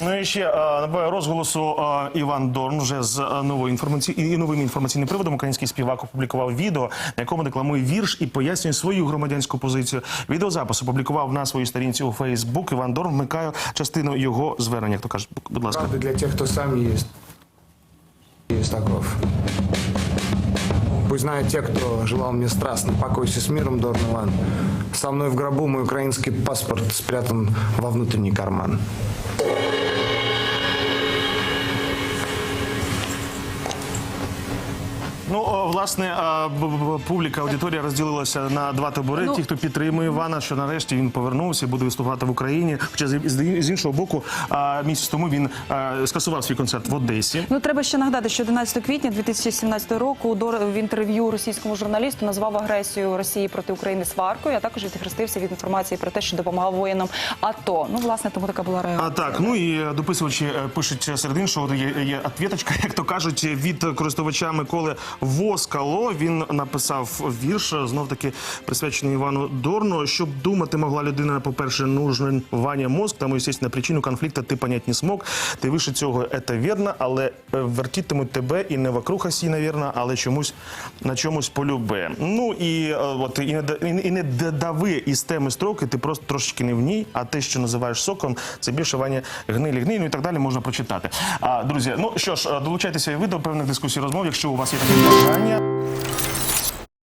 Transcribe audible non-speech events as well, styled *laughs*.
Ну і ще е, розголосу е, Іван Дорн вже з е, новою інформаці... і новим інформаційним приводом. Український співак опублікував відео, на якому декламує вірш і пояснює свою громадянську позицію. Відеозапис опублікував на своїй сторінці у Фейсбук. Іван Дорн вмикає частину його звернення. Як то кажуть, будь ласка. Правда для тех, кто сам есть. Есть таков. Пусть знают те, кто желал мне страстно. Покойся с миром, Дорн Иван. Со мной в гробу мой украинский паспорт спрятан во внутренний карман. Ну, власне, публіка, аудиторія розділилася на два табори. Ну- Ті, хто підтримує Івана, що нарешті він повернувся, і буде виступати в Україні. Хоча з, іншого боку, місяць тому він скасував свій концерт в Одесі. Ну треба ще нагадати, що 11 квітня 2017 року в інтерв'ю російському журналісту назвав агресію Росії проти України сваркою, а також відхрестився від інформації про те, що допомагав воїнам АТО. Ну власне тому така була реакція. А так, ну і е, дописувачі е, пишуть серед іншого, є, є отвіточка, *laughs* як то кажуть, від користувача Миколи Воскало. Він написав вірш, знов таки присвячений Івану Дорну. Щоб думати могла людина, по-перше, нужен Ваня мозг, тому, естественно, причину конфлікту ти понять не смог. Ти вище цього, це вірно, але е, вертітимуть тебе і не вокруг осі, навірно, але чомусь на чомусь полюбе. Ну і е, от і не і, не дави із теми строки, ти просто трошечки не в ній, а те, що називаєш соком, це більше Ваня гнилі гнилі, ну і так далі можна прочитати. А друзі, ну що ж, е, долучайтеся і ви до певних дискусій розмов, якщо у вас є таке Kochania.